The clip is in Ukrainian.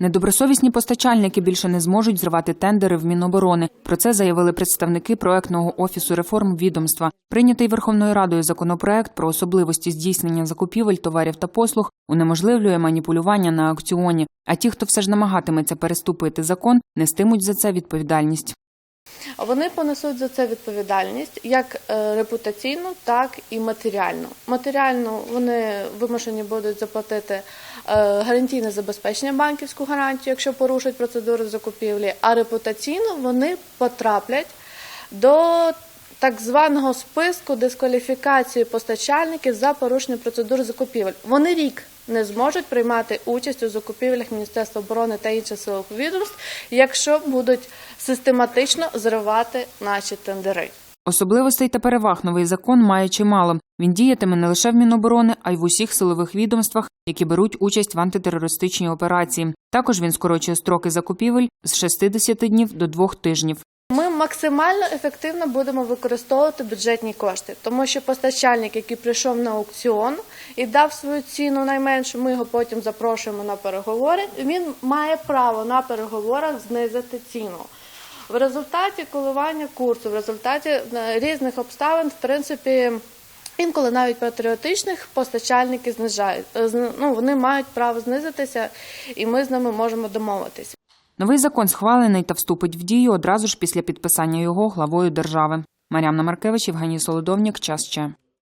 Недобросовісні постачальники більше не зможуть зривати тендери в Міноборони. Про це заявили представники проектного офісу реформ відомства. Прийнятий Верховною Радою законопроект про особливості здійснення закупівель товарів та послуг унеможливлює маніпулювання на аукціоні. А ті, хто все ж намагатиметься переступити закон, нестимуть за це відповідальність. Вони понесуть за це відповідальність як е, репутаційну, так і матеріальну. Матеріальну вони вимушені будуть заплатити е, гарантійне забезпечення банківську гарантію, якщо порушать процедуру закупівлі, а репутаційну вони потраплять до так званого списку дискваліфікації постачальників за порушення процедури закупівель. Вони рік не зможуть приймати участь у закупівлях Міністерства оборони та інших силових відомств, якщо будуть систематично зривати наші тендери. Особливостей та переваг новий закон має чимало. Він діятиме не лише в Міноборони, а й в усіх силових відомствах, які беруть участь в антитерористичній операції. Також він скорочує строки закупівель з 60 днів до двох тижнів. Ми максимально ефективно будемо використовувати бюджетні кошти, тому що постачальник, який прийшов на аукціон і дав свою ціну найменшу, ми його потім запрошуємо на переговори. Він має право на переговорах знизити ціну. В результаті коливання курсу, в результаті е, різних обставин, в принципі, інколи навіть патріотичних постачальники знижають. е, Ну, вони мають право знизитися, і ми з ними можемо домовитися. Новий закон схвалений та вступить в дію одразу ж після підписання його главою держави. Мар'яна Маркевич, Євгеній Солодовнік. Час ще.